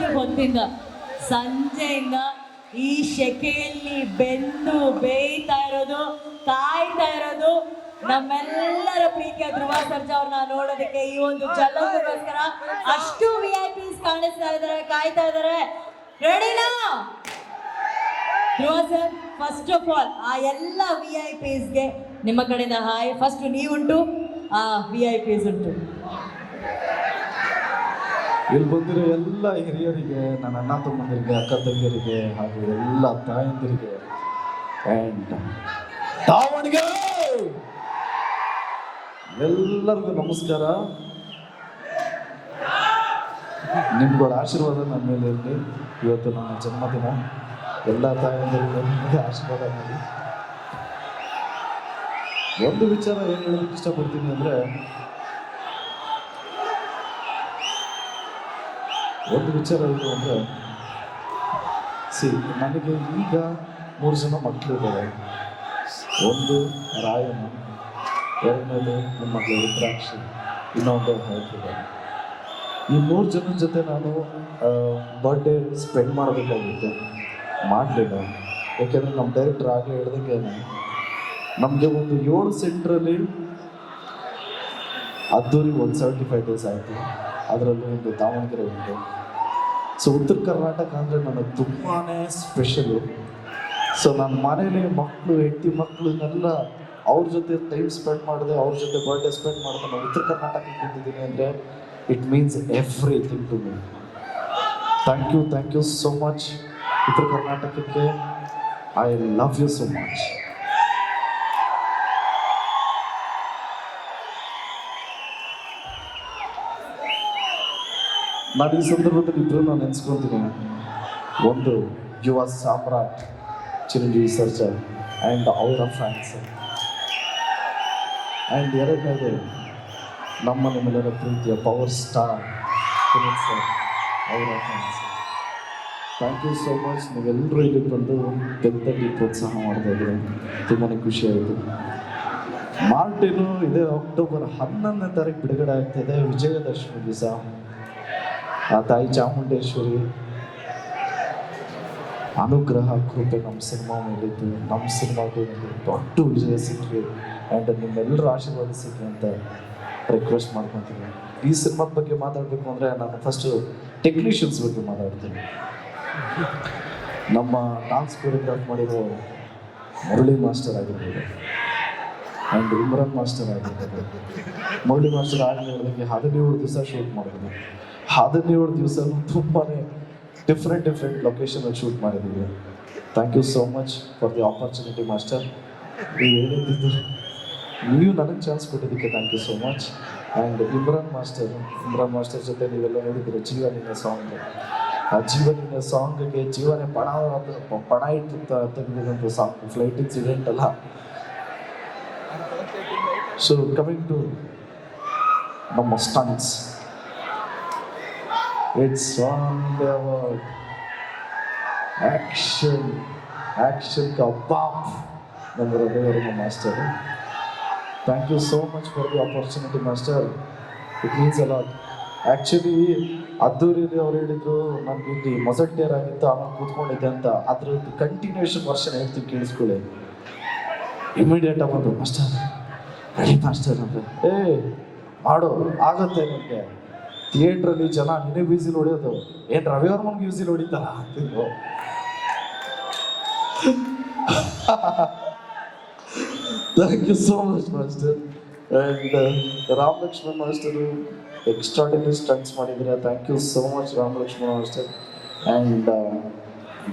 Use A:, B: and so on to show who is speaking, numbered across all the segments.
A: ಇಷ್ಟು ಹೊತ್ತಿಂದ ಸಂಜೆಯಿಂದ ಈ ಶೆಕೆಯಲ್ಲಿ ಬೆಂದು ಬೇಯ್ತಾ ಇರೋದು, ಕಾಯ್ತಾ ಇರೋದು, ನಮ್ಮೆಲ್ಲರ ಪ್ರೀತಿಯ ಧ್ರುವ ಸರ್ಜಾ ಅವ್ರನ್ನ ನೋಡೋದಕ್ಕೆ ಈ ಒಂದು ಜಲಗೋಸ್ಕರ ಅಷ್ಟು ವಿ ಐ ಪಿಸ್ ಕಾಣಿಸ್ತಾ ಇದಾರೆ ಕಾಯ್ತಾ ಇದಾರೆ ರೆಡಿನಾ Dhruva sir first of all ಆ ಎಲ್ಲ ವಿ ಐ ಪಿಸ್ಗೆ ನಿಮ್ಮ ಕಡೆಯಿಂದ ಹಾಯ್ ಫಸ್ಟ್ ನೀವುಂಟು ಆ ವಿ ಐ ಪಿಸ್ ಉಂಟು.
B: ಇಲ್ಲಿ ಬಂದಿರೋ ಎಲ್ಲ ಹಿರಿಯರಿಗೆ, ನನ್ನ ಅಣ್ಣ ತಮ್ಮಂದಿರಿಗೆ, ಅಕ್ಕ ತಂಗಿಯರಿಗೆ, ಹಾಗೂ ಎಲ್ಲ ತಾಯಂದಿರಿಗೆ ಆ್ಯಂಡ್ ದಾವಣಗೆರೆ! ಎಲ್ಲರಿಗೂ ನಮಸ್ಕಾರ. ನಿಮ್ಗಳ ಆಶೀರ್ವಾದ ನನ್ನ ಮೇಲೆ ಇರಲಿ. ಇವತ್ತು ನನ್ನ ಜನ್ಮದಿನ. ಎಲ್ಲ ತಾಯಂದಿರಿಗೆ ಆಶೀರ್ವಾದ ಮಾಡಿ ಒಂದು ವಿಚಾರ ಏನು ಹೇಳೋದಕ್ಕೆ ಇಷ್ಟಪಡ್ತೀನಿ ಅಂದರೆ ಒಂದು ವಿಚಾರ ಏನು ಅಂದರೆ ಸಿ ನನಗೆ ಈಗ ಮೂರು ಜನ ಮಕ್ಕಳು ಇದ್ದಾರೆ. ಒಂದು ರಾಯಣ್ಣ ಎರಡನೇದು ನಮ್ಮ ಮಗಳು ರುದ್ರಾಕ್ಷಿ, ಇನ್ನೊಂದು ಹೇಳ್ತಿದ್ದಾರೆ ಈ ಮೂರು ಜನರ ಜೊತೆ ನಾನು ಬರ್ಡೇ ಸ್ಪೆಂಡ್ ಮಾಡಬೇಕಾಗಿತ್ತು. ಮಾಡಲಿಲ್ಲ. ಯಾಕೆಂದರೆ ನಮ್ಮ ಡೈರೆಕ್ಟರ್ ಆಗಲೇ ಹೇಳ್ದಂಗೆ ನಮಗೆ ಒಂದು ಏಳು ಸೆಂಟ್ರಲ್ಲಿ ಅದ್ದೂರಿ ಒಂದು ಸೆವೆಂಟಿ ಫೈವ್ ಡೇಸ್ ಆಯಿತು. ಅದರಲ್ಲೂ ಒಂದು ದಾವಣಗೆರೆ ಉಂಟು. ಸೊ ಉತ್ತರ ಕರ್ನಾಟಕ ಅಂದರೆ ನನಗೆ ತುಂಬಾ ಸ್ಪೆಷಲು ಸೊ ನನ್ನ ಮನೇಲಿ ಮಕ್ಕಳು ಹೆಂಡತಿ ಮಕ್ಕಳನ್ನೆಲ್ಲ ಅವ್ರ ಜೊತೆ ಟೈಮ್ ಸ್ಪೆಂಡ್ ಮಾಡಿದೆ, ಅವ್ರ ಜೊತೆ ಬರ್ಡೇ ಸ್ಪೆಂಡ್ ಮಾಡಿದೆ. ನಾನು ಉತ್ತರ ಕರ್ನಾಟಕಕ್ಕೆ ಬಂದಿದ್ದೀನಿ ಅಂದರೆ it means everything to me thank you thank you so much ಉತ್ತರ ಕರ್ನಾಟಕಕ್ಕೆ I love you so much ನಾನು ಈ ಸಂದರ್ಭದಲ್ಲಿ ಇಬ್ಬರು ನಾನು ನೆನೆಸ್ಕೊತೀನಿ. ಒಂದು ಯುವ ಸಾಮ್ರಾಟ್ ಚಿರಂಜೀವಿ ಸರ್ಜರ್ ಆ್ಯಂಡ್ ಅವರ ಫ್ಯಾನ್ಸ್ ಆ್ಯಂಡ್ ಎರಡನೇದು ನಮ್ಮ ನಿಮ್ಮೆಲ್ಲರ ಪ್ರೀತಿಯ ಪವರ್ ಸ್ಟಾರ್ ಪುನೀತ್ ಸರ್ ಅವರ fans thank you so much ನೀವೆಲ್ಲರೂ ಇಲ್ಲಿ ಬಂದು ಬೆತ್ತಲ್ಲಿ ಪ್ರೋತ್ಸಾಹ ಮಾಡ್ತಾ ಇದ್ದೀರಿ? ತುಂಬಾ ಖುಷಿ ಆಯಿತು. ಮಾರ್ಟಿನು ಇದೇ ಅಕ್ಟೋಬರ್ ಹನ್ನೊಂದನೇ ತಾರೀಕು ಬಿಡುಗಡೆ ಆಗ್ತಿದೆ ವಿಜಯದಶಮಿ ದಿವಸ. ಆ ತಾಯಿ ಚಾಮುಂಡೇಶ್ವರಿ ಅನುಗ್ರಹ, ಕೃಪೆ ನಮ್ಮ ಸಿನಿಮಾ ಮೇಲಿದ್ದು ನಮ್ಮ ಸಿನಿಮಾಗೂ ದೊಡ್ಡ ವಿಜಯ ಸಿಕ್ಕಿ ಆ್ಯಂಡ್ ನಿಮ್ಮೆಲ್ಲರೂ ಆಶೀರ್ವಾದ ಸಿಕ್ಕಿ ಅಂತ ರಿಕ್ವೆಸ್ಟ್ ಮಾಡ್ಕೊತೀನಿ. ಈ ಸಿನಿಮಾದ ಬಗ್ಗೆ ಮಾತಾಡಬೇಕು ಅಂದರೆ ನಾನು ಫಸ್ಟು ಟೆಕ್ನಿಷಿಯನ್ಸ್ ಬಗ್ಗೆ ಮಾತಾಡ್ತೀನಿ. ನಮ್ಮ ಡಾನ್ಸ್ ಕೋರಿಯೋಗ್ರಾಫ್ ಮಾಡಿರೋ ಮುರಳಿ ಮಾಸ್ಟರ್ ಆಗಿರ್ಬೋದು. ಆ್ಯಂಡ್ ಇಮ್ರಾನ್ ಮಾಸ್ಟರ್ ಆಗಿರ್ಬೋದು. ಮುರಳಿ ಮಾಸ್ಟರ್ ಆಗಲಿ ಹೇಳಿದಂಗೆ ಹದಿನೇಳು ದಿವಸ ಶೂಟ್ ಮಾಡಿದ್ವಿ. ಹದಿನೇಳು ದಿವಸನೂ ತುಂಬಾ ಡಿಫ್ರೆಂಟ್ ಡಿಫ್ರೆಂಟ್ ಲೊಕೇಶನಲ್ಲಿ ಶೂಟ್ ಮಾಡಿದ್ದೀವಿ. Thank you so much for the opportunity master ನೀವು ಹೇಳಿದ್ದು ನೀವು ನನಗೆ ಚಾನ್ಸ್ ಕೊಟ್ಟಿದ್ದಕ್ಕೆ thank you so much and Imran master Imran master ಜೊತೆ ನೀವೆಲ್ಲ ನೋಡಿದ್ದೀರ ಜೀವನಿನ ಸಾಂಗ್ ಆ ಜೀವನಿನ ಸಾಂಗ್ಗೆ ಜೀವನ ಪಣ ಪಣ ಇಟ್ಟು ತ- ತೆಗೆದಿರೋಂಥ ಸಾಂಗ್ ಫ್ಲೈಟ್ ಇನ್ಸಿಡೆಂಟ್ ಅಲ್ಲ. ಸೊ ಕಮಿಂಗ್ ಟು ನಮ್ಮ stunts it's an award action action का बाप ನಮ್ಮ ಹೃದಯ master thank you so much for the opportunity master it means ಅಲ್ಲ ಆ್ಯಕ್ಚುಲಿ ಅದ್ದೂರಿಲಿ ಅವ್ರು ಹೇಳಿದ್ರು ನನಗೆ ಇಲ್ಲಿ ಮೊಸಟ್ಟೇರ್ ಆಗಿತ್ತು ಆಮೇಲೆ ಕೂತ್ಕೊಂಡಿದ್ದೆ ಅಂತ ಅದ್ರದ್ದು ಕಂಟಿನ್ಯೂಷನ್ ವರ್ಷನ್ ಹೇಳ್ತೀವಿ ಕೇಳಿಸ್ಕೊಳ್ಳಿ ಇಮಿಡಿಯೇಟ್ ಆಗಿ ಬಂದು ಮಾಸ್ಟರ್ ರೆಡಿ ಮಾಸ್ಟರ್ ಅಂದ್ರೆ ಏ ಮಾಡು ಆಗುತ್ತೆ ನಿಮಗೆ ಥಿಯೇಟ್ರಲ್ಲಿ ಜನ ನಿನಗೆ ಬ್ಯೂಸಿಲ್ ಹೊಡೆಯೋದು ಏನು ರವಿವರ್ಮನ್ಗೆ ಬ್ಯೂಸಿಲ್ ಹೊಡಿತಾರ ಅಂತಿದ್ರು thank you so much master and Ram Lakshman master extraordinary stunts ಮಾಡಿದ್ದೀರಾ thank you so much Ram Lakshman master and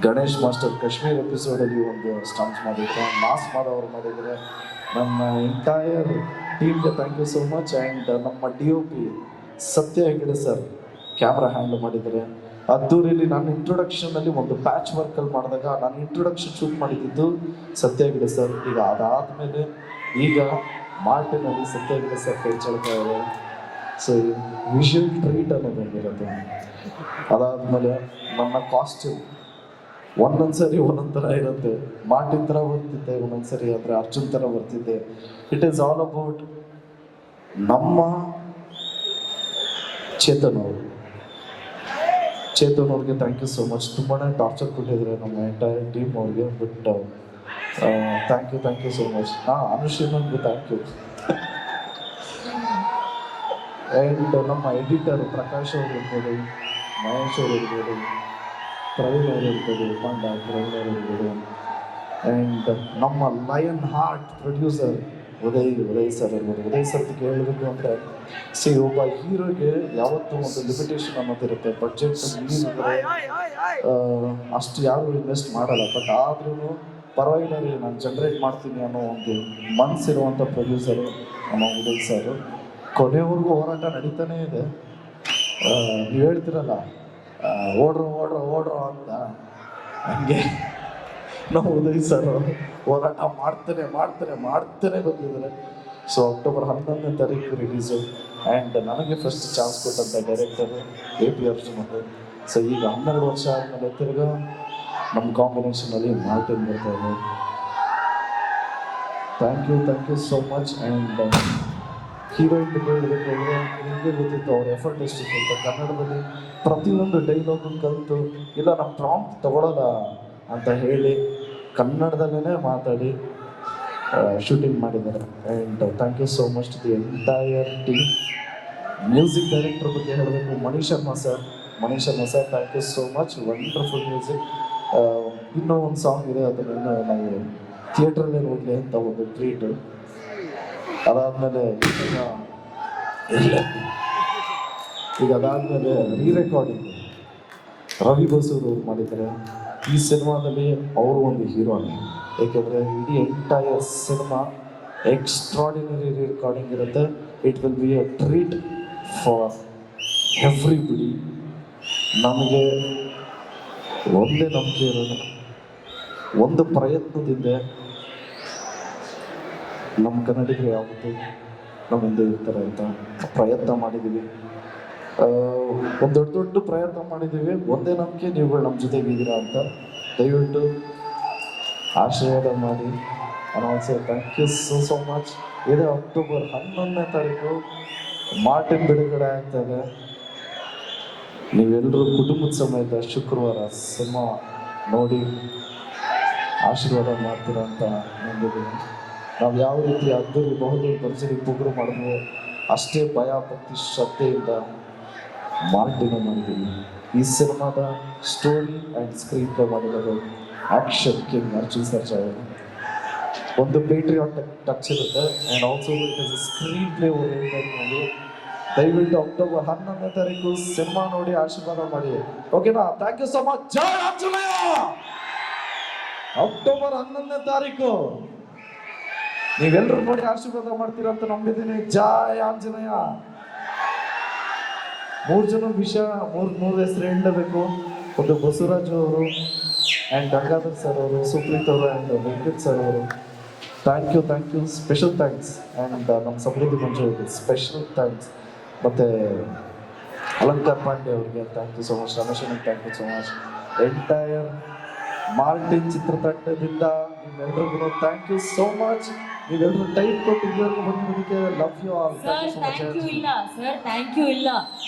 B: Ganesh master Kashmir ಎಪಿಸೋಡಲ್ಲಿ ಒಂದು ಸ್ಟಂಟ್ಸ್ ಮಾಡಿದರೆ? ಮಾಸ್ ಮಾದವರು ಮಾಡಿದರೆ? ನಮ್ಮ ಎಂಟೈರ್ ಟೀಮ್ಗೆ thank you so much and ನಮ್ಮ ಡಿ ಒ ಪಿ ಸತ್ಯ ಹೇಗಿದೆ ಸರ್? ಕ್ಯಾಮ್ರಾ ಹ್ಯಾಂಡಲ್ ಮಾಡಿದರೆ. ಅದ್ದೂರಿಲಿ ನನ್ನ ಇಂಟ್ರೊಡಕ್ಷನಲ್ಲಿ ಒಂದು ಪ್ಯಾಚ್ ವರ್ಕಲ್ಲಿ ಮಾಡಿದಾಗ ನಾನು ಇಂಟ್ರೊಡಕ್ಷನ್ ಶೂಟ್ ಮಾಡಿದ್ದು ಸತ್ಯ ಹೇಗಿದೆ ಸರ್? ಈಗ ಅದಾದಮೇಲೆ ಈಗ ಮಾರ್ಟಿನಲ್ಲಿ ಸತ್ಯ ಹೇಗಿದೆ ಸರ್ ಕೈ ಚಳ್ತಾ ಇದೆ. ಸೊ ವಿಷುವಲ್ ಟ್ರೀಟ್ ಅನ್ನೋದು ಬಂದಿರುತ್ತೆ ಅದಾದಮೇಲೆ ನನ್ನ ಕಾಸ್ಟ್ಯೂಮ್ ಒಂದೊಂದ್ಸರಿ ಒಂದೊಂದು ಥರ ಇರುತ್ತೆ. ಮಾರ್ಟಿನ್ ಥರ ಬರ್ತಿದ್ದೆ ಒಂದೊಂದ್ಸರಿ ಅಂದರೆ ಅರ್ಜುನ್ ಥರ ಬರ್ತಿದ್ದೆ ಇಟ್ ಈಸ್ ಆಲ್ ಅಬೌಟ್ ನಮ್ಮ ಚೇತನ್ ಅವರು. ಚೇತನ್ ಅವ್ರಿಗೆ ಥ್ಯಾಂಕ್ ಯು ಸೋ ಮಚ್ ತುಂಬಾ ಟಾರ್ಚರ್ ಕೊಟ್ಟಿದ್ದಾರೆ ನಮ್ಮ ಎಂಟೈರ್ ಟೀಮ್ ಅವ್ರಿಗೆ but thank you thank you so much ಹಾಂ ಅನುಶ್ರೀನವ್ರಿಗೆ ಥ್ಯಾಂಕ್ ಯು ಆ್ಯಂಡ್ ನಮ್ಮ ಎಡಿಟರ್ ಪ್ರಕಾಶ್ ಅವ್ರು ಇರ್ಬೋದು, ಮಹೇಶ್ ಅವ್ರು ಇರ್ಬೋದು, ಪ್ರವೀಣ್ ಅವರು ಇರ್ಬೋದು ಪಾಂಡ ಪ್ರವೀಣ್ ಅವರು ಇರ್ಬೋದು. ಆ್ಯಂಡ್ ನಮ್ಮ lion heart producer Uday Uday sir ಇರ್ಬೋದು ಉದಯ್ ಸರ್ ಅಂತ ಹೇಳಬೇಕು ಅಂದರೆ ಸಿ ಒಬ್ಬ ಹೀರೋಗೆ ಯಾವತ್ತೂ ಒಂದು ಲಿಮಿಟೇಷನ್ ಅನ್ನೋದಿರುತ್ತೆ. ಬಡ್ಜೆಟ್ ಮೀರಿದ್ರೆ ಅಷ್ಟು ಯಾರು ಇನ್ವೆಸ್ಟ್ ಮಾಡಲ್ಲ. ಬಟ್ ಆದ್ರೂ ಪರವಾಗಿಲ್ಲ ರೀ ನಾನು ಜನ್ರೇಟ್ ಮಾಡ್ತೀನಿ ಅನ್ನೋ ಒಂದು ಮನಸ್ಸಿರುವಂಥ ಪ್ರೊಡ್ಯೂಸರು ನಮ್ಮ ಉದಯ್ ಸರ್ ಕೊನೆವರೆಗೂ ಹೋರಾಟ ನಡೀತಾನೇ ಇದೆ. ನೀವು ಹೇಳ್ತಿರಲ್ಲ ಓಡ್ರೋ ಓಡ್ರೋ ಓಡ್ರೋ ಅಂತ. ಹಂಗೆ. ನಾವು ಉದಯ್ ಸರ್ ಹೋರಾಟ ಮಾಡ್ತಾನೆ ಮಾಡ್ತಾನೆ ಮಾಡ್ತಾನೆ ಬಂದಿದ್ದಾರೆ. ಸೊ ಅಕ್ಟೋಬರ್ ಹನ್ನೊಂದನೇ ತಾರೀಕು ರಿಲೀಸು ಆ್ಯಂಡ್ ನನಗೆ ಫಸ್ಟ್ ಚಾನ್ಸ್ ಕೊಟ್ಟಂತ ಡೈರೆಕ್ಟರ್ ಎ ಪಿ ಅರ್ಜುನ್ ಅವರು. ಸೊ ಈಗ ಹನ್ನೆರಡು ವರ್ಷ ಆದಮೇಲೆ ತಿರ್ಗಾ ನಮ್ಮ ಕಾಂಬಿನೇಷನಲ್ಲಿ ಮಾರ್ಟಿನ್ ಬರ್ತಾ ಇದೆ thank you thank you so much and heroine ಹೇಳಬೇಕು ನಿಮಗೆ ಗೊತ್ತಿತ್ತು, ಅವ್ರ ಎಫರ್ಟ್ ಎಷ್ಟಿತ್ತು ಅಂತ ಕನ್ನಡದಲ್ಲಿ ಪ್ರತಿಯೊಂದು ಡೈಲಾಗು ಕಲಿತು, ಇಲ್ಲ ನಮ್ಮ ಪ್ರಾಂಪ್ ತಗೊಳ್ಳೋಲ್ಲ ಅಂತ ಹೇಳಿ ಕನ್ನಡದಲ್ಲೇ ಮಾತಾಡಿ ಶೂಟಿಂಗ್ ಮಾಡಿದ್ದಾರೆ. And thank you so much the entire team music director ಬಗ್ಗೆ ಹೇಳಬೇಕು Manish Sharma sir Manish Sharma sir thank you so much wonderful music ಇನ್ನೂ ಒಂದು ಸಾಂಗ್ ಇದೆ ಅದನ್ನು ನಾವು ಥಿಯೇಟ್ರಲ್ಲೇ ನೋಡಲಿ ಅಂತ ಒಂದು ಟ್ರೀಟ್ ಅದಾದಮೇಲೆ ಈಗ ಅದಾದಮೇಲೆ ರೀ ರೆಕಾರ್ಡಿಂಗ್ ರವಿ ಬಸೂರು ಮಾಡಿದ್ದಾರೆ. ಈ ಸಿನಿಮಾದಲ್ಲಿ ಅವರು ಒಂದು ಹೀರೋನೇ ಏಕೆಂದರೆ ಇಡೀ ಎಂಟೈರ್ ಸಿನಿಮಾ ಎಕ್ಸ್ಟ್ರಾಡಿನರಿ ರೆಕಾರ್ಡಿಂಗ್ ಇರುತ್ತೆ. It will be a treat for everybody ನಮಗೆ ಒಂದೇ ನಂಬಿಕೆ ಇರೋದು. ಒಂದು ಪ್ರಯತ್ನದಿಂದ ನಮ್ಮ ಕನ್ನಡಿಗರು ಯಾವತ್ತೂ ನಮ್ಮ ಹಿಂದೆ ಇರ್ತಾರೆ ಅಂತ ಪ್ರಯತ್ನ ಮಾಡಿದ್ದೀವಿ. ಒಂದು ದೊಡ್ಡ ದೊಡ್ಡ ಪ್ರಯತ್ನ ಮಾಡಿದ್ದೀವಿ ಒಂದೇ ನಂಬಿಕೆ, ನೀವುಗಳು ನಮ್ಮ ಜೊತೆಗಿದ್ದೀರಾ ಅಂತ. ದಯವಿಟ್ಟು ಆಶೀರ್ವಾದ ಮಾಡಿ. Announce thank you so so much. ಇದೇ ಅಕ್ಟೋಬರ್ ಹನ್ನೊಂದನೇ ತಾರೀಕು. ಮಾರ್ಟಿನ್ ಬಿಡುಗಡೆ ಆಗ್ತದೆ ನೀವೆಲ್ಲರೂ ಕುಟುಂಬದ ಸಮೇತ ಶುಕ್ರವಾರ ಸಿನಿಮಾ ನೋಡಿ ಆಶೀರ್ವಾದ ಮಾಡ್ತೀರಾ ಅಂತ ನಂಬಿದ್ದೀನಿ. ನಾವು ಯಾವ ರೀತಿ ಅದ್ದೂರಿ ಬಹುದೂರು ಭರ್ಜರಿ ಪುಗ್ರು ಮಾಡಬಹುದು ಅಷ್ಟೇ ಭಯ, ಭಕ್ತಿ, ಶ್ರದ್ಧೆಯಿಂದ ಮಾರ್ಟಿನ ಮಾಡಿದ್ದೀವಿ ಈ ಸಿನಿಮಾದ ಸ್ಟೋರಿ ಆ್ಯಂಡ್ ಸ್ಕ್ರೀನ್ ಪ್ಲೇ ಮಾಡಿರೋದು ಆಕ್ಷನ್ ಕಿಂಗ್ ಅರ್ಜುನ್ ಸರ್ಜಾ ಅವರು ಒಂದು ಪೇಟ್ರಿಯಾಟಿಕ್ ಟಚ್ ಇರುತ್ತೆ. And also it is screenplay oriented movie ದಯವಿಟ್ಟು ಅಕ್ಟೋಬರ್ ಹನ್ನೊಂದನೇ ತಾರೀಕು ಸಿನಿಮಾ ನೋಡಿ ಆಶೀರ್ವಾದ ಮಾಡಿ. ಓಕೆನಾ ಥ್ಯಾಂಕ್ ಯು ಸೊ ಮಚ್ ಜಯ ಆಂಜನೇಯ ಅಕ್ಟೋಬರ್ ಹನ್ನೊಂದನೇ ತಾರೀಕು. ನೀವೆಲ್ಲರೂ ನೋಡಿ ಆಶೀರ್ವಾದ ಮಾಡ್ತೀರಾ ಅಂತ ನಂಬಿದ್ದೀನಿ. ಜಯ ಆಂಜನೇಯ. ಮೂರು ಜನ ವಿಷಯ ಮೂರು ಮೂರು ಹೆಸರು ಹೇಳಲೇಬೇಕು ಒಂದು ಬಸವರಾಜು ಅವರು ಆ್ಯಂಡ್ ಗಂಗಾಧರ್ ಸರ್ ಅವರು, ಸುಪ್ರೀತ್ ಅವರು ಆ್ಯಂಡ್ ವೆಂಕಟ್ ಸರ್ ಅವರು. Thank you thank you special thanks and ನಮ್ಮ ಸಮೃದ್ಧಿ ಮಂಜು ಸ್ಪೆಷಲ್ ಥ್ಯಾಂಕ್ಸ್ ಮತ್ತು ಅಲಂಕಾರ್ ಪಾಂಡೆ ಅವರಿಗೆ thank you so much ರಮೇಶನಿಗೆ thank you so much entire Martin ಚಿತ್ರತಂಡದಿಂದ ನಿಮ್ಮೆಲ್ರಿಗೂ ಥ್ಯಾಂಕ್ ಯು ಸೋ ಮಚ್ ನೀವೆಲ್ಲರೂ ಟೈಮ್ ಕೊಟ್ಟು ಬಂದಿರೋದಕ್ಕೆ love you
A: all thank you ಇಲ್ಲ. Sir thank you ಇಲ್ಲ.